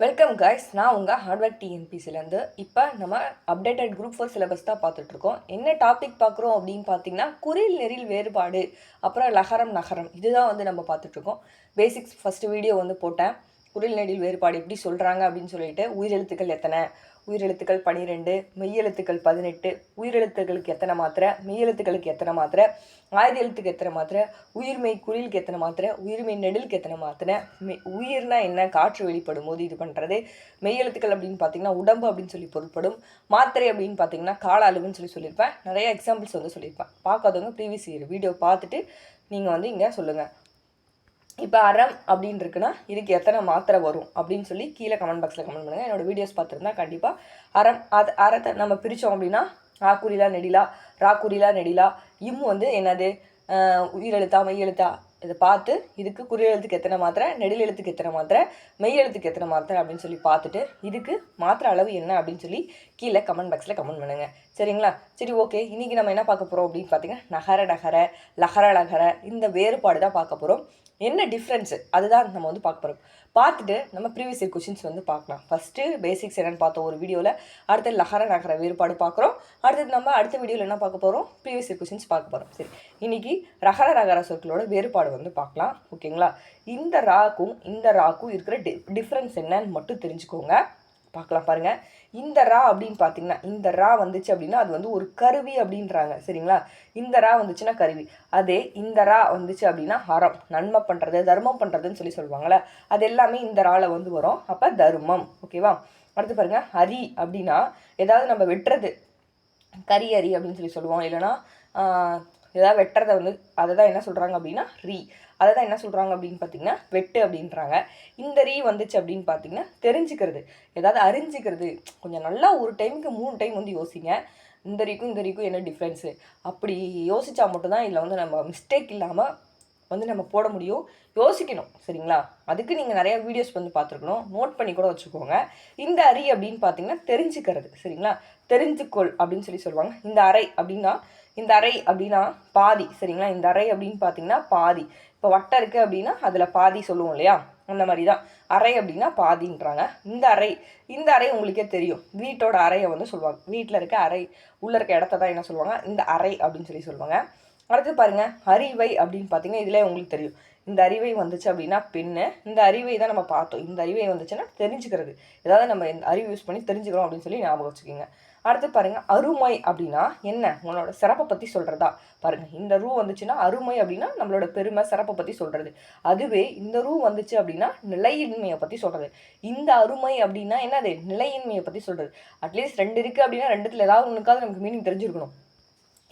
Welcome guys நான் உங்கள் hardware டிஎன்பிசிலேருந்து இப்போ நம்ம அப்டேட்டட் குரூப் ஃபோர் சிலபஸ் தான் பார்த்துட்ருக்கோம். என்ன டாபிக் பார்க்குறோம் அப்படின்னு பார்த்தீங்கன்னா குறில் நெறில் வேறுபாடு அப்புறம் லகரம் நகரம் இதுதான் வந்து நம்ம பார்த்துட்ருக்கோம். பேசிக்ஸ் ஃபஸ்ட்டு வீடியோ வந்து போட்டேன். குறில் நெறில் வேறுபாடு எப்படி சொல்கிறாங்க அப்படின்னு சொல்லிட்டு உயிரெழுத்துக்கள் எத்தனை உயிரெழுத்துக்கள் பன்னிரெண்டு மெய்யெழுத்துக்கள் பதினெட்டு உயிரெழுத்துக்களுக்கு எத்தனை மாத்திரை மெய்யெழுத்துக்களுக்கு எத்தனை மாத்திரை ஆயுத எழுத்துக்கு எத்தனை மாத்திரை உயிர்மெய் குறிலுக்கு எத்தனை மாத்திரை உயிர்மெய் நெடிலுக்கு எத்தனை மாத்திரை மெய் உயிர்னா என்ன காற்று வெளிப்படும் போது இது பண்ணுறது மெய்யெழுத்துக்கள் அப்படின்னு பார்த்தீங்கன்னா உடம்பு அப்படின்னு சொல்லி பொருட்படும் மாத்திரை அப்படின்னு பார்த்தீங்கன்னா கால அளவுன்னு சொல்லி சொல்லியிருப்பேன் நிறைய எக்ஸாம்பிள்ஸ் வந்து சொல்லியிருப்பேன். பார்க்காதவங்க ப்ரீவியஸ் இயர் வீடியோ பார்த்துட்டு நீங்கள் வந்து இங்கே சொல்லுங்கள் இப்போ அறம் அப்படின்னு இருக்குன்னா இதுக்கு எத்தனை மாத்திரை வரும் அப்படின்னு சொல்லி கீழே கமெண்ட் பாக்ஸில் கமெண்ட் பண்ணுங்கள் என்னோட வீடியோஸ் பார்த்துருந்தா கண்டிப்பாக அறம் அது அறத்தை நம்ம பிரித்தோம் அப்படின்னா ராக்குரிலா நெடிலா ராக்குரிலா நெடிலா இம் வந்து என்னது? உயிரெழுத்தா மெய்யெழுத்தா இதை பார்த்து இதுக்கு குறியெழுத்துக்கு எத்தனை மாத்திரை நெடில் எழுத்துக்கு எத்தனை மாத்திரை மெய் எழுத்துக்கு எத்தனை மாத்திரை அப்படின்னு சொல்லி பார்த்துட்டு இதுக்கு மாத்திரை அளவு என்ன அப்படின்னு சொல்லி கீழே கமெண்ட் பாக்ஸில் கமெண்ட் பண்ணுங்கள் சரிங்களா? சரி ஓகே இன்றைக்கி நம்ம என்ன பார்க்க போகிறோம் அப்படின்னு பார்த்தீங்கன்னா நகர நகர லகர லகர இந்த வேறுபாடு தான் பார்க்க போகிறோம் என்ன டிஃப்ரென்ஸு அதுதான் நம்ம வந்து பார்க்க போகிறோம் பார்த்துட்டு நம்ம ப்ரீவியஸ் இயர் கொஷின்ஸ் வந்து பார்க்கலாம். ஃபஸ்ட்டு பேசிக்ஸ் என்னென்னு பார்த்தோம் ஒரு வீடியோவில் அடுத்தது லகர நகர வேறுபாடு பார்க்குறோம். அடுத்தது நம்ம அடுத்த வீடியோவில் என்ன பார்க்க போகிறோம் ப்ரீவியஸ் இயர் கொஷின்ஸ் பார்க்க போகிறோம் சரி இன்றைக்கி ரகர ரகர சொற்களோட வேறுபாடு வந்து பார்க்கலாம். ஓகேங்களா? இந்த ராக்கும் இந்த ராக்கும் இருக்கிற டி டிஃப்ரென்ஸ் என்னன்னு மட்டும் தெரிஞ்சுக்கோங்க. பார்க்கலாம் பாருங்கள் இந்த ரா அப்படின்னு பார்த்தீங்கன்னா இந்த ரா வந்துச்சு அப்படின்னா அது வந்து ஒரு கருவி அப்படின்றாங்க. சரிங்களா? இந்த ரா வந்துச்சுன்னா கருவி. அதே இந்த ரா வந்துச்சு அப்படின்னா அறம் நன்மை பண்ணுறது தர்மம் பண்ணுறதுன்னு சொல்லி சொல்லுவாங்கள்ல அது எல்லாமே இந்த ராவில் வந்து வரும். அப்போ தர்மம். ஓகேவா அடுத்து பாருங்க அரி அப்படின்னா ஏதாவது நம்ம வெட்டுறது. கரி அரி அப்படின்னு சொல்லி சொல்லுவோம். இல்லைன்னா ஏதாவது வெட்டுறதை வந்து அதை தான் என்ன சொல்கிறாங்க அப்படின்னா ரீ. அதை தான் என்ன சொல்கிறாங்க அப்படின்னு பார்த்தீங்கன்னா வெட்டு அப்படின்றாங்க. இந்த ரீ வந்துச்சு அப்படின்னு பார்த்தீங்கன்னா தெரிஞ்சுக்கிறது. ஏதாவது அறிஞ்சிக்கிறது. கொஞ்சம் நல்லா ஒரு டைமுக்கு மூணு டைம் வந்து யோசிங்க. இந்த ரீக்கும் இந்த ரீக்கும் என்ன டிஃப்ரென்ஸு அப்படி யோசிச்சா மட்டும்தான் இதில் வந்து நம்ம மிஸ்டேக் இல்லாமல் வந்து நம்ம போட முடியும். யோசிக்கணும் சரிங்களா? அதுக்கு நீங்கள் நிறையா வீடியோஸ் வந்து பார்த்துருக்கணும். நோட் பண்ணி கூட வச்சுக்கோங்க. இந்த அரி அப்படின்னு பார்த்தீங்கன்னா தெரிஞ்சுக்கிறது சரிங்களா? தெரிஞ்சுக்கொள் அப்படின்னு சொல்லி சொல்லுவாங்க. இந்த அறை அப்படின்னா இந்த அறை அப்படின்னா பாதி சரிங்களா? இந்த அறை அப்படின்னு பார்த்தீங்கன்னா பாதி. இப்போ வட்டம் இருக்குது அப்படின்னா அதில் பாதி சொல்லுவோம் இல்லையா? அந்த மாதிரி தான் அறை அப்படின்னா பாதின்றாங்க. இந்த அறை இந்த அறை உங்களுக்கே தெரியும். வீட்டோட அறையை வந்து சொல்லுவாங்க. வீட்டில் இருக்க அறை உள்ளே இருக்க இடத்த தான் என்ன சொல்லுவாங்க? இந்த அறை அப்படின்னு சொல்லி சொல்லுவாங்க. அடுத்து பாருங்கள் அறிவை அப்படின்னு பார்த்தீங்கன்னா இதில் உங்களுக்கு தெரியும். இந்த அறிவை வந்துச்சு அப்படின்னா பெண்ணு. இந்த அறிவை தான் நம்ம பார்த்தோம். இந்த அறிவை வந்துச்சுன்னா தெரிஞ்சுக்கிறது. ஏதாவது நம்ம இந்த அறிவு யூஸ் பண்ணி தெரிஞ்சுக்கிறோம் அப்படின்னு சொல்லி ஞாபகம் வச்சுக்கோங்க. அடுத்து பாருங்க அருமை அப்படின்னா என்ன? உங்களோட சிறப்பை பற்றி சொல்கிறதா பாருங்க இந்த ரூ வந்துச்சுன்னா அருமை அப்படின்னா நம்மளோட பெருமை சிறப்பை பற்றி சொல்கிறது அதுவே இந்த ரூ வந்துச்சு அப்படின்னா நிலையின்மையை பற்றி சொல்கிறது இந்த அருமை அப்படின்னா என்னது? நிலையின்மையை பற்றி சொல்கிறது அட்லீஸ்ட் ரெண்டு இருக்குது அப்படின்னா ரெண்டுத்துல ஏதாவது ஒன்றுக்காவது நமக்கு மீனிங் தெரிஞ்சிருக்கணும்.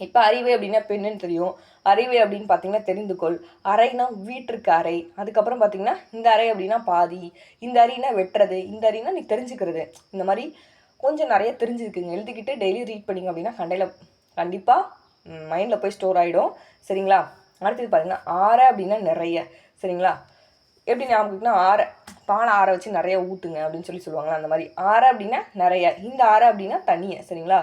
இப்போ அறிவை அப்படின்னா பெண்ணுன்னு தெரியும். அறிவை அப்படின்னு பார்த்தீங்கன்னா தெரிந்து கொள். அறைனா வீட்டிற்கு அறை. அதுக்கப்புறம் பார்த்தீங்கன்னா இந்த அறை அப்படின்னா பாதி. இந்த அரினா வெட்டுறது. இந்த அரினா நீ தெரிஞ்சுக்கிறது. இந்த மாதிரி கொஞ்சம் நிறைய தெரிஞ்சுருக்குங்க எழுதிக்கிட்டு டெய்லி ரீட் பண்ணிங்க அப்படின்னா கண்டையில் கண்டிப்பாக மைண்டில் போய் ஸ்டோர் ஆகிடும் சரிங்களா? அடுத்தது பார்த்தீங்கன்னா ஆறை அப்படின்னா நிறைய. சரிங்களா? எப்படி ஞாபகம்னா ஆறை பானை ஆற வச்சு நிறைய ஊற்றுங்க அப்படின்னு சொல்லி சொல்லுவாங்களா அந்த மாதிரி. ஆறை அப்படின்னா நிறைய. இந்த ஆறை அப்படின்னா தண்ணியை. சரிங்களா?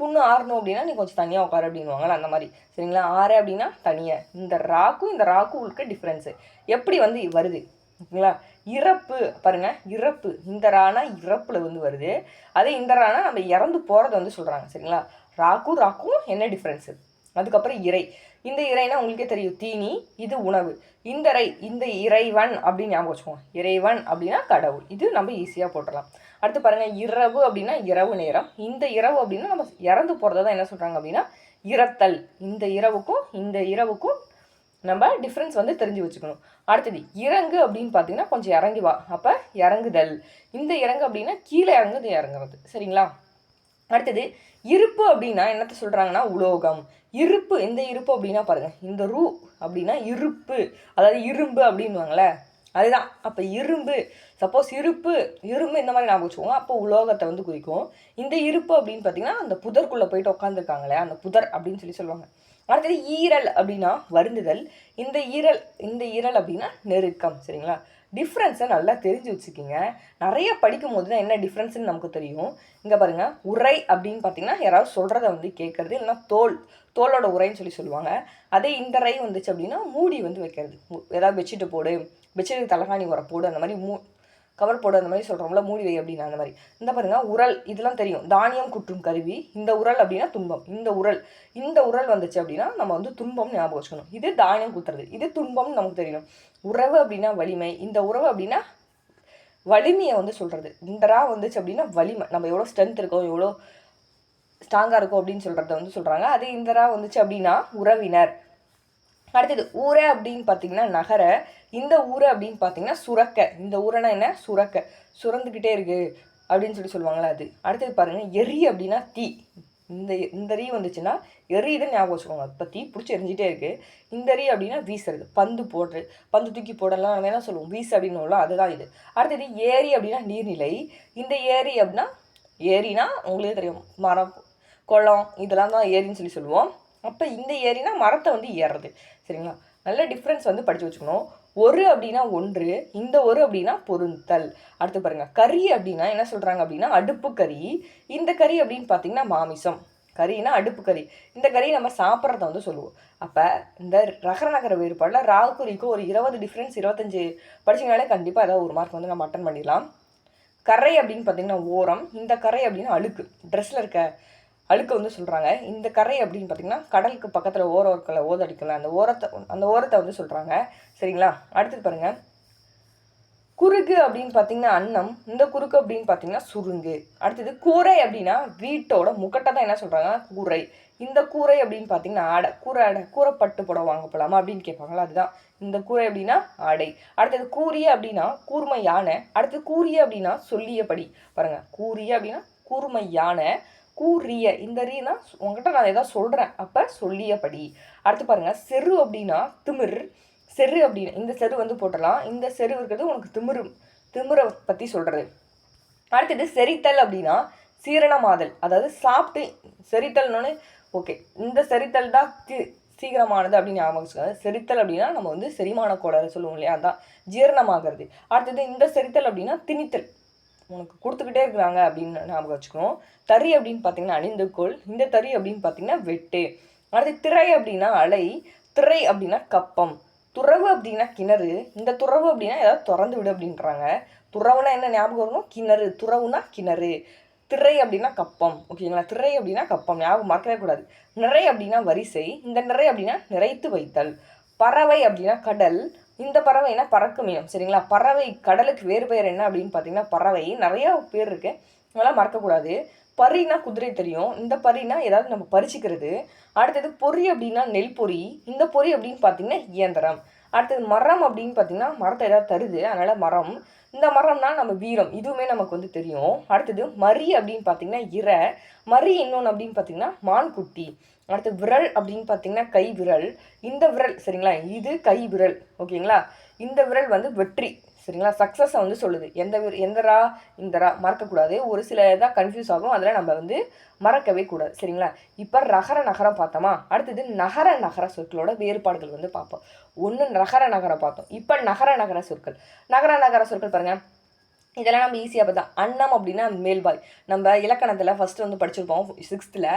புண்ணு ஆறணும் அப்படின்னா நீ கொஞ்சம் தனியாக உட்காரு அப்படின்வாங்கல்ல அந்த மாதிரி. சரிங்களா? ஆறு அப்படின்னா தனியாக இந்த ராக்கும் இந்த ராக்கும் இருக்க டிஃப்ரென்ஸு எப்படி வந்து வருது? ஓகேங்களா இறப்பு. பாருங்க இறப்பு. இந்த ரானா இறப்புல வந்து வருது. அதே இந்த ரானா நம்ம இறந்து போகிறத வந்து சொல்கிறாங்க சரிங்களா? ராக்கும் ராக்கும் என்ன டிஃப்ரென்ஸு அதுக்கப்புறம் இறை. இந்த இறைனா உங்களுக்கே தெரியும் தீனி இது உணவு. இந்த இறை இந்த இறைவன் அப்படின்னு ஞாபகம் வச்சுக்கோங்க. இறைவன் அப்படின்னா கடவுள். இது நம்ம ஈஸியாக போட்டுடலாம். அடுத்து பாருங்கள் இரவு அப்படின்னா இரவு நேரம். இந்த இரவு அப்படின்னா நம்ம இறந்து போகிறத தான் என்ன சொல்கிறாங்க அப்படின்னா இறத்தல். இந்த இரவுக்கும் இந்த இரவுக்கும் நம்ம டிஃப்ரென்ஸ் வந்து தெரிஞ்சு வச்சுக்கணும். அடுத்தது இறங்கு அப்படின்னு பார்த்தீங்கன்னா கொஞ்சம் இறங்கி வா. அப்போ இறங்குதல். இந்த இறங்கு அப்படின்னா கீழே இறங்குது இறங்குறது. சரிங்களா? அடுத்தது இருப்பு அப்படின்னா என்னத்த சொல்கிறாங்கன்னா உலோகம். இருப்பு இந்த இருப்பு அப்படின்னா பாருங்கள் இந்த ரூ அப்படின்னா இருப்பு. அதாவது இரும்பு அப்படின்வாங்களே அதுதான். அப்போ இரும்பு. சப்போஸ் இருப்பு இரும்பு இந்த மாதிரி ஞாபகம் வச்சுக்கோங்க. அப்போ உலோகத்தை வந்து குறிக்கும். இந்த இருப்பு அப்படின்னு பார்த்தீங்கன்னா அந்த புதர்க்குள்ளே போயிட்டு உட்காந்துருக்காங்களே அந்த புதர் அப்படின்னு சொல்லி சொல்லுவாங்க. அடுத்தது ஈரல் அப்படின்னா வருந்துதல். இந்த ஈரல் இந்த ஈரல் அப்படின்னா நெருக்கம் சரிங்களா? டிஃப்ரென்ஸை நல்லா தெரிஞ்சு வச்சுக்கிங்க. நிறைய படிக்கும் போது தான் என்ன டிஃப்ரென்ஸ்னு நமக்கு தெரியும். இங்கே பாருங்கள் உரை அப்படின்னு பார்த்தீங்கன்னா யாராவது சொல்கிறத வந்து கேட்குறது இல்லைன்னா தோல் தோலோட உரைன்னு சொல்லி சொல்லுவாங்க. அதே இந்த ரை வந்துச்சு அப்படின்னா மூடி வந்து வைக்கிறது. ஏதாவது பெட்ஷீட்டு போடு பெட்ஷீட்டுக்கு தலைகாணி உரை போடு அந்த மாதிரி மூ கவர் போடு அந்த மாதிரி சொல்கிறோம்ல மூடி வை அப்படின்னு அந்த மாதிரி. இந்த பாருங்க உரல் இதெல்லாம் தெரியும். தானியம் குற்றும் கருவி இந்த உரல் அப்படின்னா துன்பம். இந்த உரல் இந்த உரல் வந்துச்சு அப்படின்னா நம்ம வந்து துன்பம் ஞாபகம் வச்சுக்கணும். இது தானியம் குத்துறது. இது துன்பம்னு நமக்கு தெரியணும். உறவு அப்படின்னா வலிமை. இந்த உறவு அப்படின்னா வலிமையை வந்து சொல்கிறது இந்த ரா வந்துச்சு அப்படின்னா வலிமை. நம்ம எவ்வளோ ஸ்ட்ரென்த் இருக்கோம் எவ்வளோ ஸ்ட்ராங்காக இருக்கும் அப்படின்னு சொல்கிறத வந்து சொல்கிறாங்க அதே இந்த ரா வந்துச்சு அப்படின்னா உறவினர். அடுத்தது ஊரை அப்படின்னு பார்த்தீங்கன்னா நகர இந்த ஊரை அப்படின்னு பார்த்தீங்கன்னா சுரக்க. இந்த ஊரைனா என்ன? சுரக்க. சுரந்துக்கிட்டே இருக்குது அப்படின்னு சொல்லி சொல்லுவாங்களா அது. அடுத்தது பாருங்க எரி அப்படின்னா தீ. இந்த இந்த ரீ வந்துச்சுன்னா எரியுதுன்னு ஞாபகம் வச்சுக்கோங்க. இப்போ தீ பிடிச்சி எரிஞ்சிட்டே இருக்குது இந்த ரீ அப்படின்னா வீசுறது. பந்து போடுறது. பந்து தூக்கி போடலாம். நம்ம என்ன சொல்லுவோம்? வீசு அப்படின்னு அதுதான் இது. அடுத்தது ஏரி அப்படின்னா நீர்நிலை. இந்த ஏரி அப்படின்னா ஏரினா உங்களுக்கே தெரியும். மரம் குளம் இதெல்லாம் தான் ஏரின்னு சொல்லி சொல்லுவோம். அப்போ இந்த ஏரினா மரத்தை வந்து ஏறுறது சரிங்களா? நல்ல டிஃப்ரென்ஸ் வந்து படித்து வச்சுக்கணும். ஒரு அப்படின்னா ஒன்று இந்த ஒரு அப்படின்னா பொருந்தல் அடுத்து பாருங்கள் கறி அப்படின்னா என்ன சொல்கிறாங்க அப்படின்னா அடுப்பு கறி. இந்த கறி அப்படின்னு பார்த்தீங்கன்னா மாமிசம். கறினா அடுப்பு கறி. இந்த கறி நம்ம சாப்பிட்றத வந்து சொல்லுவோம். அப்போ இந்த ரகர நகர வேறுபாடில் ராகுரிக்கும் ஒரு இருபது டிஃப்ரென்ஸ் இருபத்தஞ்சு படிச்சிங்கனாலே கண்டிப்பாக ஏதாவது ஒரு மார்க் வந்து நம்ம அட்டன் பண்ணிடலாம். கரை அப்படின்னு பார்த்தீங்கன்னா ஓரம். இந்த கரை அப்படின்னா அழுக்கு. ட்ரெஸ்ஸில் இருக்க அழுக்க வந்து சொல்கிறாங்க இந்த கரை அப்படின்னு பார்த்தீங்கன்னா கடலுக்கு பக்கத்தில் ஓரம் இருக்கல ஓதடிக்கல அந்த ஓரத்தை அந்த ஓரத்தை வந்து சொல்கிறாங்க சரிங்களா? அடுத்தது பாருங்கள் குறுகு அப்படின்னு பார்த்தீங்கன்னா அன்னம். இந்த குறுக்கு அப்படின்னு பார்த்தீங்கன்னா சுருங்கு. அடுத்தது கூரை அப்படின்னா வீட்டோட முக்கட்டை தான் என்ன சொல்கிறாங்க கூரை. இந்த கூரை அப்படின்னு பார்த்தீங்கன்னா ஆடை. கூரை ஆடை. கூரைப்பட்டு புடவை வாங்க போகலாமா அப்படின்னு கேட்பாங்களா அதுதான். இந்த கூரை அப்படின்னா ஆடை. அடுத்தது கூரிய அப்படின்னா கூர்மை யானை அடுத்தது கூரிய அப்படின்னா சொல்லியபடி. பாருங்கள் கூரிய அப்படின்னா கூர்மை யானை கூறிய இந்த ரீனா உங்ககிட்ட நான் ஏதாவது சொல்கிறேன் அப்போ சொல்லியபடி. அடுத்து பாருங்கள் செரு அப்படின்னா திமிர். செரு அப்படின்னு இந்த செரு வந்து போட்டலாம் இந்த செரு இருக்கிறது உனக்கு திமிரு திமிரை பற்றி சொல்கிறது அடுத்தது செரித்தல் அப்படின்னா சீரணமாதல். அதாவது சாப்பிட்டு செரித்தல்னு ஓகே இந்த செரித்தல் தான் தி சீக்கிரமானது அப்படின்னு ஞாபகம் வச்சுக்கோங்க. செரித்தல் அப்படின்னா நம்ம வந்து செரிமான கோளாறு சொல்லுவோம் இல்லையா? அதான் ஜீரணமாகிறது. அடுத்தது இந்த செரித்தல் அப்படின்னா திணித்தல். உனக்கு கொடுத்துக்கிட்டே இருக்கிறாங்க அப்படின்னு ஞாபகம் வச்சுக்கணும். தறி அப்படின்னு பார்த்தீங்கன்னா அணிந்துக்கொள் இந்த தறி அப்படின்னு பார்த்தீங்கன்னா வெட்டு. அடுத்து திரை அப்படின்னா அலை திரை அப்படின்னா கப்பம். துறவு அப்படின்னா கிணறு இந்த துறவு அப்படின்னா ஏதாவது திறந்து விடு அப்படின்றாங்க. துறவுனா என்ன ஞாபகம் வரணும்? கிணறு. துறவுனா கிணறு. திரை அப்படின்னா கப்பம். ஓகேங்களா? திரை அப்படின்னா கப்பம். ஞாபகம் மறக்கவே கூடாது. நிறை அப்படின்னா வரிசை. இந்த நிறை அப்படின்னா நிறைத்து வைத்தல். பறவை அப்படின்னா கடல். இந்த பறவை என்ன? பறக்கு மீனம். சரிங்களா? பறவை கடலுக்கு வேறு பெயர் என்ன அப்படின்னு பார்த்தீங்கன்னா பறவை. நிறையா பேர் இருக்கு. அதெல்லாம் மறக்கக்கூடாது. பறினா குதிரை தெரியும். இந்த பறினா ஏதாவது நம்ம பறிச்சுக்கிறது. அடுத்தது பொறி அப்படின்னா நெல் பொறி. இந்த பொறி அப்படின்னு பார்த்தீங்கன்னா இயந்திரம். அடுத்தது மரம் அப்படின்னு பார்த்தீங்கன்னா மரத்தை ஏதாவது தருது. அதனால் மரம். இந்த மரம்னா நம்ம வீரம். இதுவுமே நமக்கு வந்து தெரியும். அடுத்தது மரி அப்படின்னு பார்த்தீங்கன்னா இறை. மரி இன்னொன்று அப்படின்னு பார்த்தீங்கன்னா மான்குட்டி. அடுத்து விரல் அப்படின்னு பார்த்தீங்கன்னா கை விரல். இந்த விரல் சரிங்களா? இது கை விரல் ஓகேங்களா? இந்த விரல் வந்து வெற்றி சரிங்களா? சக்ஸஸை வந்து சொல்லுது. எந்த எந்த ரா இந்த ரா மறக்கக்கூடாது. ஒரு சில இதாக கன்ஃபியூஸ் ஆகும். அதில் நம்ம வந்து மறக்கவே கூடாது சரிங்களா? இப்போ ரகர நகரம் பார்த்தோமா? அடுத்தது நகர நகர சொற்களோட வேறுபாடுகள் வந்து பார்ப்போம். ஒன்று நகர நகரம் பார்த்தோம். இப்போ நகர நகர சொற்கள். நகர நகர சொற்கள் பாருங்கள் இதெல்லாம் நம்ம ஈஸியாக பார்த்தோம் அன்னம் அப்படின்னா மேல்பாய் நம்ம இலக்கணத்தில் ஃபஸ்ட்டு வந்து படிச்சிருப்போம் சிக்ஸ்த்தில்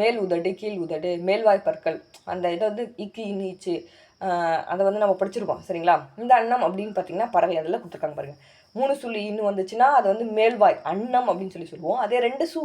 மேல் உதடு கீழ் உதடு மேல்வாய் பற்கள் அந்த இதை வந்து இக்கி நீச்சு அதை வந்து நம்ம படிச்சிருக்கோம் சரிங்களா? இந்த அன்னம் அப்படின்னு பார்த்தீங்கன்னா பறவை அதில் கொடுத்துருக்காங்க பாருங்கள் மூணு சுழி இன்னும் வந்துச்சுன்னா அது வந்து மேல்வாய் அன்னம் அப்படின்னு சொல்லி சொல்லுவோம். அதே ரெண்டு சு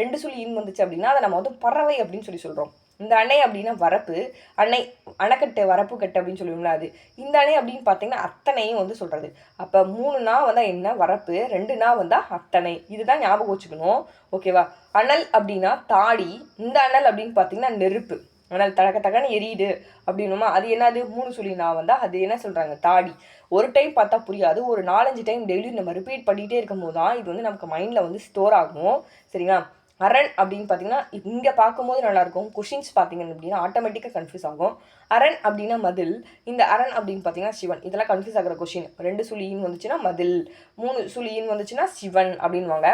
ரெண்டு சுழி இன் வந்துச்சு அப்படின்னா அதை நம்ம வந்து பறவை அப்படின்னு சொல்லி சொல்கிறோம் இந்த அணை அப்படின்னா வரப்பு அணை அணைக்கட்டு வரப்பு கட்டு அப்படின்னு சொல்லுவோம்ல அது. இந்த அணை அப்படின்னு பார்த்தீங்கன்னா அத்தனையும் வந்து சொல்கிறது அப்போ மூணு நாள் வந்தால் என்ன? வரப்பு. ரெண்டு நாள் வந்தால் அத்தனை. இதுதான் ஞாபகம் வச்சுக்கணும். ஓகேவா அனல் அப்படின்னா தாடி. இந்த அனல் அப்படின்னு பார்த்தீங்கன்னா நெருப்பு. அனல் தடக்க தகன்னு எரியுது அப்படின்னுமா? அது என்னது? மூணு சொல்லி நான் வந்தால் அது என்ன சொல்கிறாங்க தாடி. ஒரு டைம் பார்த்தா புரியாது. ஒரு நாலஞ்சு டைம் டெய்லியும் நம்ம ரிப்பீட் பண்ணிகிட்டே இருக்கும் போது தான் இது வந்து நமக்கு மைண்டில் வந்து ஸ்டோர் ஆகும். சரிங்களா? அரண் அப்படின்னு பார்த்தீங்கன்னா இங்கே பார்க்கும்போது நல்லாயிருக்கும் கொஷின்ஸ் பார்த்தீங்க அப்படின்னா ஆட்டோமேட்டிக்காக கன்ஃபியூஸ் ஆகும். அரண் அப்படின்னா மதில். இந்த அரண் அப்படின்னு பார்த்தீங்கன்னா சிவன். இதெல்லாம் கன்ஃபியூஸ் ஆகிற கொஷின் ரெண்டு சுழியின் வந்துச்சுன்னா மதில். மூணு சுழியின் வந்துச்சுன்னா சிவன் அப்படின்வாங்க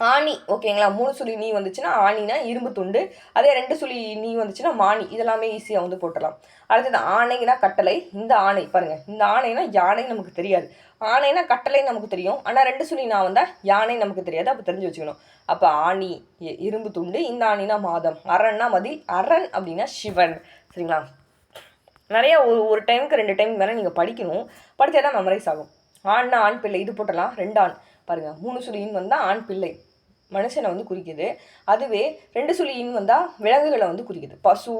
ஆணி ஓகேங்களா? மூணு சுழி நீ வந்துச்சுன்னா ஆணினா இரும்பு துண்டு அதே ரெண்டு சுழி நீ வந்துச்சுன்னா மானி இதெல்லாமே ஈஸியாக வந்து போட்டலாம் அடுத்தது ஆணைனா கட்டளை இந்த ஆணை பாருங்கள் இந்த ஆணைனா யானை நமக்கு தெரியாது. ஆணைனா கட்டளை நமக்கு தெரியும். ஆனால் ரெண்டு சுழி நான் வந்தால் யானை நமக்கு தெரியாது. அப்போ தெரிஞ்சு வச்சுக்கணும். அப்போ ஆணி இரும்பு துண்டு இந்த ஆணினா மாதம். அரண்னா மதி அரண் அப்படின்னா சிவன். சரிங்களா? நிறையா ஒரு ஒரு டைமுக்கு ரெண்டு டைம் மேலே நீங்கள் படிக்கணும். படித்தா தான் மெமரைஸ் ஆகும். ஆண்னா ஆண் பிள்ளை இது போட்டலாம் ரெண்டு ஆண். பாருங்கள் மூணு சுழியின் வந்தால் ஆண் பிள்ளை. மனுஷனை வந்து குறிக்குது. அதுவே ரெண்டு சுழியின் வந்தால் விலங்குகளை வந்து குறிக்குது. பசு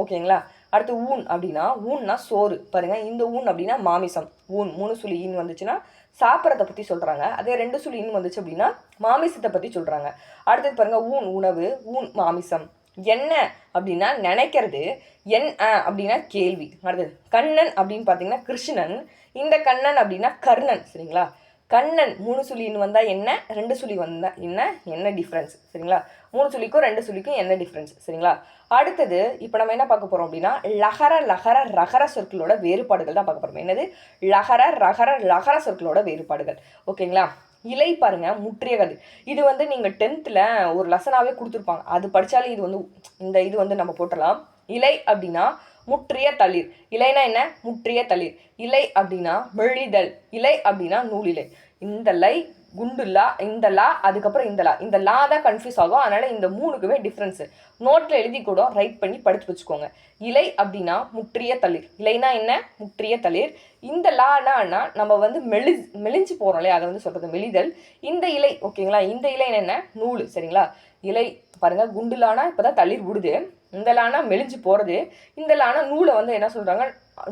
ஓகேங்களா? அடுத்து ஊன் அப்படின்னா ஊன்னா சோறு. பாருங்க இந்த ஊன் அப்படின்னா மாமிசம். ஊன் மூணு சுழி வந்துச்சுன்னா சாப்பிட்றத பற்றி சொல்கிறாங்க அதே ரெண்டு சுழி வந்துச்சு அப்படின்னா மாமிசத்தை பற்றி சொல்கிறாங்க அடுத்தது பாருங்கள் ஊன் உணவு ஊன் மாமிசம். என்ன அப்படின்னா நினைக்கிறது என் அப்படின்னா கேள்வி. அடுத்தது கண்ணன் அப்படின்னு பார்த்தீங்கன்னா கிருஷ்ணன். இந்த கண்ணன் அப்படின்னா கர்ணன் சரிங்களா? கண்ணன் மூணு சுழின்னு வந்தால் என்ன? ரெண்டு சுழி வந்தால் என்ன? என்ன டிஃப்ரென்ஸ் சரிங்களா? மூணு சுழிக்கும் ரெண்டு சுழிக்கும் என்ன டிஃப்ரென்ஸ் சரிங்களா? அடுத்தது இப்போ நம்ம என்ன பார்க்க போகிறோம் அப்படின்னா லகர லகர ரகர சொற்களோட வேறுபாடுகள் தான் பார்க்க போகிறோம் என்னது? லகர ரகர லகர சொற்களோட வேறுபாடுகள். ஓகேங்களா? இலை பாருங்க முற்றிய கதை இது வந்து நீங்கள் டென்த்தில் ஒரு லெசனாகவே கொடுத்துருப்பாங்க. அது படித்தாலே இது வந்து இந்த இது வந்து நம்ம போட்டலாம். இலை அப்படின்னா முற்றிய தளிர். இலைனா என்ன? முற்றிய தளிர். இலை அப்படின்னா மெழிதல் இலை அப்படின்னா நூலிலை. இந்த லை குண்டு லா இந்த லா அதுக்கப்புறம் இந்த லா. இந்த லா தான் கன்ஃபியூஸ் ஆகும். அதனால் இந்த மூணுக்குமே டிஃப்ரென்ஸு நோட்டில் எழுதி கூட ரைட் பண்ணி படித்து வச்சுக்கோங்க. இலை அப்படின்னா முற்றிய தளிர். இலைனா என்ன? முற்றிய தளிர். இந்த லானா நம்ம வந்து மெலி மெலிஞ்சு போகிறோம் இல்லையா? அதை வந்து சொல்கிறது மெலிதல். இந்த இலை ஓகேங்களா இந்த இலை என்ன? நூல். சரிங்களா? இலை பாருங்கள் குண்டுலானா இப்போ தான் தளிர் விடுது. இந்த லானா மெலிஞ்சு போகிறது இந்த லானா நூலை வந்து என்ன சொல்கிறாங்க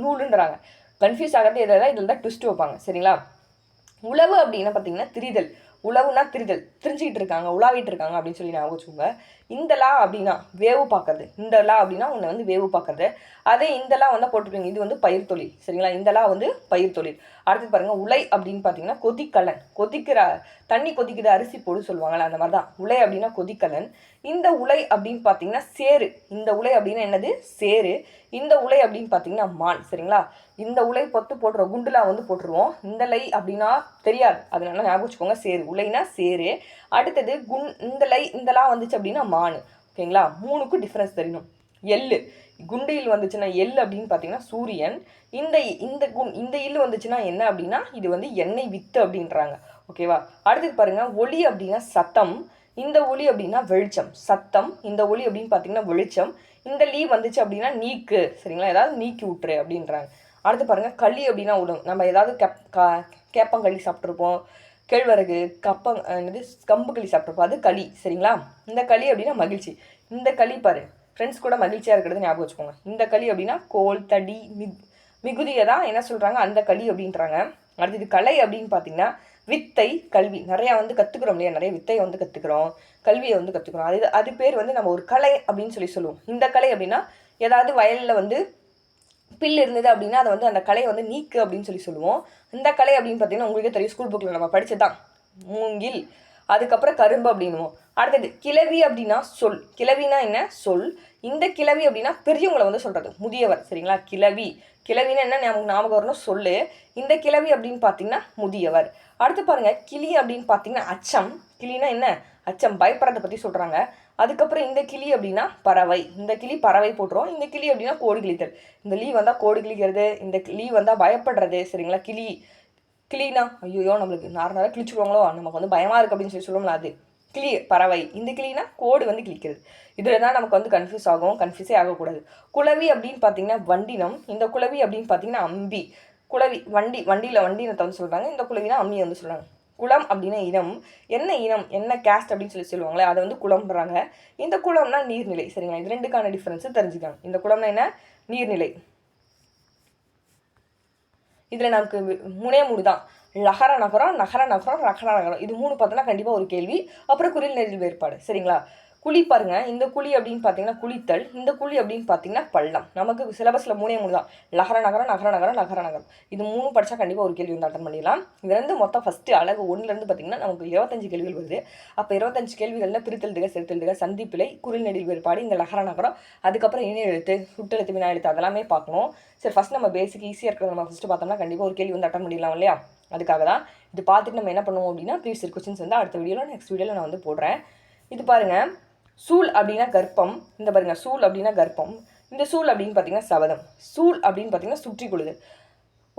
நூலுன்றாங்க. கன்ஃபியூஸ் ஆகிறது இதில் தான் இதில் தான் ட்விஸ்ட் வைப்பாங்க சரிங்களா? உழவு அப்படின்னா பார்த்தீங்கன்னா திரிதல். உழவுனா திரிதல். திரிஞ்சிக்கிட்டு இருக்காங்க உலாவிட்டு இருக்காங்க அப்படின்னு சொல்லி நான் வச்சுக்கோங்க. இந்த லா அப்படின்னா வேவு பார்க்கறது. இந்த லா அப்படின்னா உன்னை வந்து வேவு பார்க்கறது. அதே இந்த லா வந்து போட்டுருப்பீங்க இது வந்து பயிர் தொழில் சரிங்களா? இந்த லா வந்து பயிர் தொழில். அடுத்து பாருங்கள் உலை அப்படின்னு பார்த்தீங்கன்னா கொதிக்கலன். கொதிக்கிற தண்ணி கொதிக்கிற அரிசி போடு சொல்லுவாங்களே அந்த மாதிரி தான் உலை அப்படின்னா கொதிக்கலன். இந்த உலை அப்படின்னு பார்த்தீங்கன்னா சேரு இந்த உலை அப்படின்னா என்னது? சேரு இந்த உலை அப்படின்னு பார்த்தீங்கன்னா மான். சரிங்களா? இந்த உலை பொத்து போட்டுருவோம் குண்டுலா வந்து போட்டுருவோம். இந்த லை அப்படின்னா தெரியாது. அதனால ஞாபகம் வச்சுக்கோங்க சேரு உலைனா சேரு அடுத்தது குன் இந்த லை இந்தலாம் வந்துச்சு அப்படின்னா மான். ஓகேங்களா? மூணுக்கும் டிஃப்ரென்ஸ் தெரியணும் எள்ளு. குண்டியில் வந்துச்சுன்னா எள் அப்படின்னு பார்த்தீங்கன்னா சூரியன். இந்த இந்த குண் இந்த இல் வந்துச்சுன்னா என்ன அப்படின்னா இது வந்து எண்ணெய் வித்து அப்படின்றாங்க. ஓகேவா? அடுத்தது பாருங்க ஒளி அப்படின்னா சத்தம். இந்த ஒளி அப்படின்னா வெளிச்சம் சத்தம். இந்த ஒளி அப்படின்னு பார்த்தீங்கன்னா வெளிச்சம். இந்த லீ வந்துச்சு அப்படின்னா நீக்கு சரிங்களா? ஏதாவது நீக்கி விட்டுரு அப்படின்றாங்க. அடுத்து பாருங்க களி அப்படின்னா உணவு நம்ம ஏதாவது கெப் கா கேப்பங்களி சாப்பிட்ருப்போம் கேழ்வரகு கப்பங் என்னது? கம்பு களி சாப்பிட்ருப்போம் அது களி சரிங்களா? இந்த களி அப்படின்னா மகிழ்ச்சி. இந்த களி பாரு ஃப்ரெண்ட்ஸ் கூட மகிழ்ச்சியாக இருக்கிறது ஞாபகம் வச்சுக்கோங்க. இந்த களி அப்படின்னா கோல் தடி மிக் மிகுதியை தான் என்ன சொல்கிறாங்க அந்த களி அப்படின்றாங்க. அடுத்தது கலை அப்படின்னு பார்த்தீங்கன்னா வித்தை கல்வி. நிறையா வந்து கற்றுக்குறோம் இல்லையா? நிறைய வித்தையை வந்து கற்றுக்குறோம் கல்வியை வந்து கற்றுக்குறோம் அது அது பேர் வந்து நம்ம ஒரு கலை அப்படின்னு சொல்லி சொல்லுவோம். இந்த கலை அப்படின்னா ஏதாவது வயலில் வந்து பில் இருந்தது அப்படின்னா அதை வந்து அந்த கலையை வந்து நீக்கு அப்படின்னு சொல்லி சொல்லுவோம். இந்த கலை அப்படின்னு பார்த்தீங்கன்னா உங்களுக்கே தெரியும் ஸ்கூல் புக்கில் நம்ம படிச்சதுதான். மூங்கில் அதுக்கப்புறம் கரும்பு அப்படின்னுவோம் அடுத்தது கிளவி அப்படின்னா சொல். கிளவினா என்ன? சொல். இந்த கிளவி அப்படின்னா பெரியவங்களை வந்து சொல்கிறது முதியவர் சரிங்களா? கிளவி கிளவின்னு என்ன நமக்கு ஞாபகம் வரணும் சொல்லு. இந்த கிளவி அப்படின்னு பார்த்தீங்கன்னா முதியவர். அடுத்து பாருங்க கிளி அப்படின்னு பார்த்தீங்கன்னா அச்சம். கிளினா என்ன? அச்சம் பயப்படுறதை பற்றி சொல்கிறாங்க அதுக்கப்புறம் இந்த கிளி அப்படின்னா பறவை. இந்த கிளி பறவை போட்டுரும். இந்த கிளி அப்படின்னா கோடு கிழித்தல். இந்த லீ வந்தால் கோடு கிழிக்கிறது இந்த லீ வந்தால் பயப்படுறது சரிங்களா? கிளி. கிளினா ஐயோ நம்மளுக்கு நார்மலாக கிழிச்சிருவாங்களோ நமக்கு வந்து பயமாக இருக்குது அப்படின்னு சொல்லி சொல்லுவோம்ல அது. கிளி பறவை. இந்த கிளினா கோடு வந்து கிழிக்கிறது இதில் தான் நமக்கு வந்து கன்ஃபியூஸ் ஆகும் கன்ஃபியூஸே ஆகக்கூடாது. குளவி அப்படின்னு பார்த்தீங்கன்னா வண்டினம். இந்த குளவி அப்படின்னு பார்த்தீங்கன்னா அம்பி. குளவி வண்டி வண்டியில் வண்டினத்தை வந்து சொல்கிறாங்க இந்த குளவினா அம்மி வந்து சொல்கிறாங்க குளம் அப்படின்னா இனம். என்ன இனம்? என்ன கேஸ்ட் அப்படின்னு சொல்லி சொல்லுவாங்களே அதை வந்து குளம்ன்றாங்க இந்த குளம்னா நீர்நிலை. சரிங்களா? இது ரெண்டுக்கான டிஃப்ரென்ஸு தெரிஞ்சுக்காங்க இந்த குளம்னா என்ன? நீர்நிலை. இதில் நமக்கு முனைய மூடு தான். லகர நகரம் நகர நகரம் ரகர நகரம். இது மூணு பார்த்தோன்னா கண்டிப்பாக ஒரு கேள்வி. அப்புறம் குறில் நெறில் வேறுபாடு. சரிங்களா? குழி பாருங்க. இந்த குழி அப்படின்னு பார்த்தீங்கன்னா குளித்தல் இந்த குழி அப்படின்னு பார்த்தீங்கன்னா பள்ளம். நமக்கு சிலபஸில் மூணே மூணு தான். லகர நகரம் நகர நகரம் நகர நகரம் இது மூணு படித்தா கண்டிப்பாக ஒரு கேள்வி வந்து அட்டன் பண்ணிடலாம். இதுலேருந்து மொத்தம் ஃபஸ்ட்டு அழகு ஒன்றுலேருந்து பார்த்தீங்கன்னா நமக்கு இருபத்தஞ்சு கேள்விகள் வருது. அப்போ இருபத்தஞ்சு கேள்விகளில் பிரித்தெழுதுக செலுத்தெழுதுக சந்திப்பிலை குரில் வேறுபாடு இந்த லகர நகரம். அதுக்கப்புறம் இணை எழுத்து சுட்டெழுத்து வினா எழுத்து அதெல்லாமே பார்க்கணும். சரி ஃபஸ்ட் நம்ம பேசிக் ஈஸியாக இருக்கிறத நம்ம ஃபஸ்ட்டு பார்த்தோம்னா கண்டிப்பாக ஒரு கேள்வி வந்து அட்டன் பண்ணிடலாம் இல்லையா? அதுக்காக தான். இது பார்த்துட்டு நம்ம என்ன பண்ணுவோம் அப்படின்னா ப்ரீவியஸ் கொஸ்டின்ஸ் வந்து அடுத்த வீடியோவில் நெக்ஸ்ட் வீடியோவில் நான் வந்து போடுறேன். இது பாருங்கள் சூல் அப்படின்னா கர்ப்பம். இந்த பாருங்க சூல் அப்படின்னா கர்ப்பம். இந்த சூல் அப்படின்னு பார்த்தீங்கன்னா சபதம் சூல் அப்படின்னு பார்த்தீங்கன்னா சுற்றி கொள்ளுதல்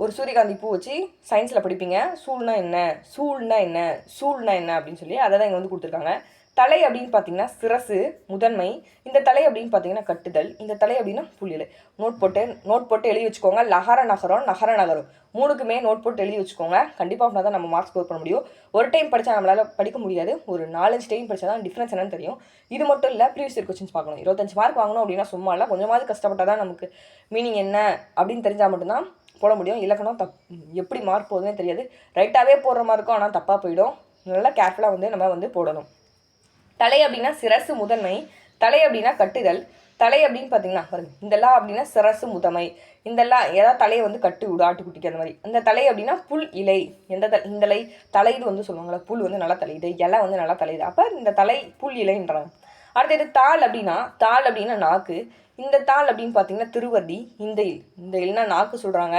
ஒரு சூரியகாந்தி பூ வச்சு சயின்ஸில் படிப்பீங்க. சூழ்னா என்ன? சூழ்னா என்ன? சூழ்னா என்ன அப்படின்னு சொல்லி அதை தான் இங்கே வந்து கொடுத்துருக்காங்க. தலை அப்படின்னு பார்த்தீங்கன்னா சிரசு முதன்மை. இந்த தலை அப்படின்னு பார்த்தீங்கன்னா கட்டுதல். இந்த தலை அப்படின்னா புள்ளிலை நோட் போட்டு நோட் போட்டு எழுதி வச்சுக்கோங்க. லகர நகரம் நகர நகரம். மூணுக்குமே நோட் போட்டு எழுதி வச்சுக்கோங்க. கண்டிப்பாக தான் நம்ம மார்க் ஸ்கோர் பண்ண முடியும். ஒரு டைம் படித்தா நம்மளால் படிக்க முடியாது. ஒரு நாலஞ்சு டைம் படித்தா தான் டிஃப்ரென்ஸ் என்னன்னு தெரியும். இது மட்டும் இல்லை ப்ரீவியஸ் இயர் கொஸ்டின்ஸ் பார்க்கணும். இருபத்தஞ்சு மார்க் வாங்கணும் அப்படின்னா சும்மா இல்லை. கொஞ்சமாவது கஷ்டப்பட்டால் தான் நமக்கு மீனிங் என்ன அப்படின்னு தெரிஞ்சால் மட்டும்தான் போட முடியும். இலக்கணம் தப் எப்படி மார்க் போகுதுன்னே தெரியாது. ரைட்டாகவே போடுற மாதிரி இருக்கும். ஆனால் தப்பாக போயிடும். நல்லா கேர்ஃபுல்லாக வந்து நம்ம வந்து போடணும். தலை அப்படின்னா சிரசு முதன்மை தலை அப்படின்னா கட்டுதல் தலை அப்படின்னு பார்த்தீங்கன்னா இந்த லா அப்படின்னா சிரசு முதன்மை இந்தலாம் ஏதாவது தலையை வந்து கட்டு விடும் ஆட்டுக்குட்டிக்கு அந்த மாதிரி. இந்த தலை அப்படின்னா புல் இலை எந்த த இந்த இலை தலைது வந்து சொல்லுவாங்களா புல் வந்து நல்லா தலையுது இலை வந்து நல்லா தலையுது அப்போ இந்த தலை புல் இலைன்றாங்க அடுத்தது தாள் அப்படின்னா தாள் அப்படின்னா நாக்கு இந்த தாள் அப்படின்னு பார்த்தீங்கன்னா திருவதி இந்த இல் இந்த இல்னா நாக்கு சொல்கிறாங்க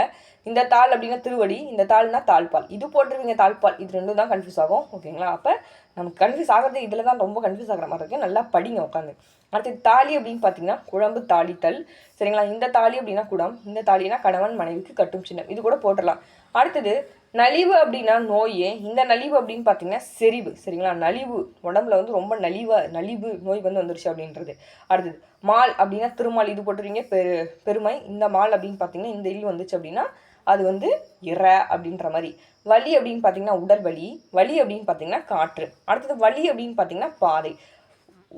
இந்த தாள் அப்படின்னா திருவடி இந்த தாள்னா தாழ்பால். இது போட்டுருவீங்க தாழ்பால் இது ரெண்டும் தான் கன்ஃபியூஸ் ஆகும் ஓகேங்களா அப்போ நமக்கு கன்ஃபியூஸ் ஆகிறது இதில் தான் ரொம்ப கன்ஃபியூஸ் ஆகிற மாதிரி இருக்குது நல்லா படிங்க உட்காந்து அடுத்து தாலி அப்படின்னு பார்த்தீங்கன்னா குழம்பு தாளித்தல். சரிங்களா? இந்த தாலி அப்படின்னா குடம் இந்த தாலினா கணவன் மனைவிக்கு கட்டும் சின்னம். இது கூட போட்டுடலாம். அடுத்தது நலிவு அப்படின்னா நோய். இந்த நலிவு அப்படின்னு பார்த்தீங்கன்னா செறிவு. சரிங்களா? நலிவு. உடம்புல வந்து ரொம்ப நலிவாக நலிவு நோய் வந்து வந்துருச்சு அப்படின்றது. அடுத்தது மால் அப்படின்னா திருமால். இது போட்டுருவீங்க பெரு பெருமை. இந்த மால் அப்படின்னு பார்த்தீங்கன்னா இந்த இல் வந்துச்சு அப்படின்னா அது வந்து இற அப்படின்ற மாதிரி. வலி அப்படின்னு பார்த்தீங்கன்னா உடல் வலி வலி அப்படின்னு பார்த்தீங்கன்னா காற்று. அடுத்தது வலி அப்படின்னு பார்த்தீங்கன்னா பாதை.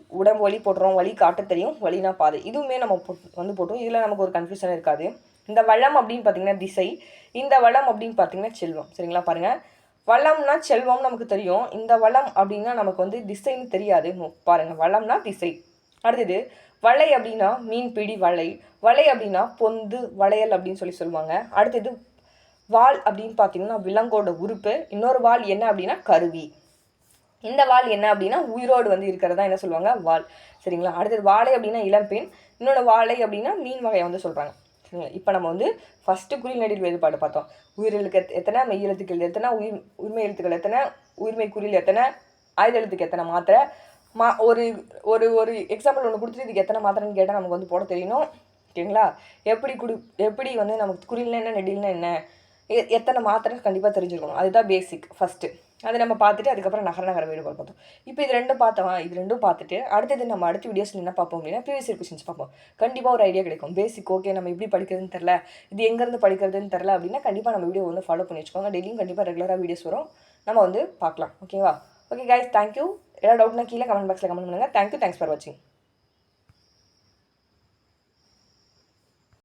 உடம்பு வலி போடுறோம் வலி காட்ட தெரியும் வலினா பாதை. இதுவுமே நம்ம வந்து போட்டோம் இதில் நமக்கு ஒரு கன்ஃபியூஷன் இருக்காது. இந்த வளம் அப்படின்னு பார்த்தீங்கன்னா திசை. இந்த வளம் அப்படின்னு பார்த்தீங்கன்னா செல்வம். சரிங்களா? பாருங்கள் வளம்னா செல்வம் நமக்கு தெரியும். இந்த வளம் அப்படின்னா நமக்கு வந்து திசைன்னு தெரியாது. பாருங்கள் வளம்னா திசை. அடுத்தது வலை அப்படின்னா மீன் பிடி வலை. வலை அப்படின்னா பொந்து வளையல் அப்படின்னு சொல்லி சொல்லுவாங்க. அடுத்தது வால் அப்படின்னு பார்த்தீங்கன்னா விலங்கோட உறுப்பு. இன்னொரு வால் என்ன அப்படின்னா கருவி. இந்த வால் என்ன அப்படின்னா உயிரோடு வந்து இருக்கிறதா என்ன சொல்லுவாங்க? வால் சரிங்களா? அடுத்தது வாழை அப்படின்னா இளம்பெண். இன்னொன்று வாழை அப்படின்னா மீன் வகையை வந்து சொல்கிறாங்க சரிங்களா? இப்போ நம்ம வந்து ஃபஸ்ட்டு குறில் நெடில் வேறுபாடு பார்த்தோம். உயிரெழுத்துக்கு எத்தனை மெய் எழுத்துக்கள் எத்தனை உயிர் உரிமை எழுத்துக்கள் எத்தனை உரிமை குறில் எத்தனை ஆயுத எழுத்துக்கு எத்தனை மாத்திரை? மா ஒரு ஒரு ஒரு எக்ஸாம்பிள் ஒன்று கொடுத்துட்டு இதுக்கு எத்தனை மாத்திரைன்னு கேட்டால் நமக்கு வந்து போட தெரியணும். ஓகேங்களா எப்படி குடு எப்படி வந்து நமக்கு குறில்னா என்ன நெடில்னா என்ன? எத்தனை மாத்திரை கண்டிப்பாக தெரிஞ்சிருக்கணும் அதுதான் பேசிக் ஃபஸ்ட்டு அதை நம்ம பார்த்துட்டு அதுக்கப்புறம் நகர நகர வேறுபாடு பார்த்தோம் இப்போ இது ரெண்டும் பார்த்தோம் இது ரெண்டும் பார்த்துட்டு அடுத்தது நம்ம அடுத்த வீடியோஸ் என்ன பார்ப்போம் அப்படின்னா ப்ரீவியஸ் இயர் கொஸ்டின்ஸ் பார்ப்போம். கண்டிப்பாக ஒரு ஐடியா கிடைக்கும். பேசிக் ஓகே நம்ம எப்படி படிக்கிறதுன்னு தெரில இது எங்கேருந்து படிக்கிறதுன்னு தெரில அப்படின்னா கண்டிப்பாக நம்ம வீடியோ வந்து ஃபாலோ பண்ணி வச்சுக்கோங்க. டெய்லியும் கண்டிப்பாக ரெகுலராக வீடியோஸ் வரும். நம்ம வந்து பார்க்கலாம். ஓகேவா ஓகே கைஸ் தேங்க்யூ ஏதாவது டவுட்னா கீழே கமெண்ட் பாக்ஸில் கமெண்ட் பண்ணுங்கள் தேங்க்யூ தேங்க்ஸ் ஃபார் வாட்சிங்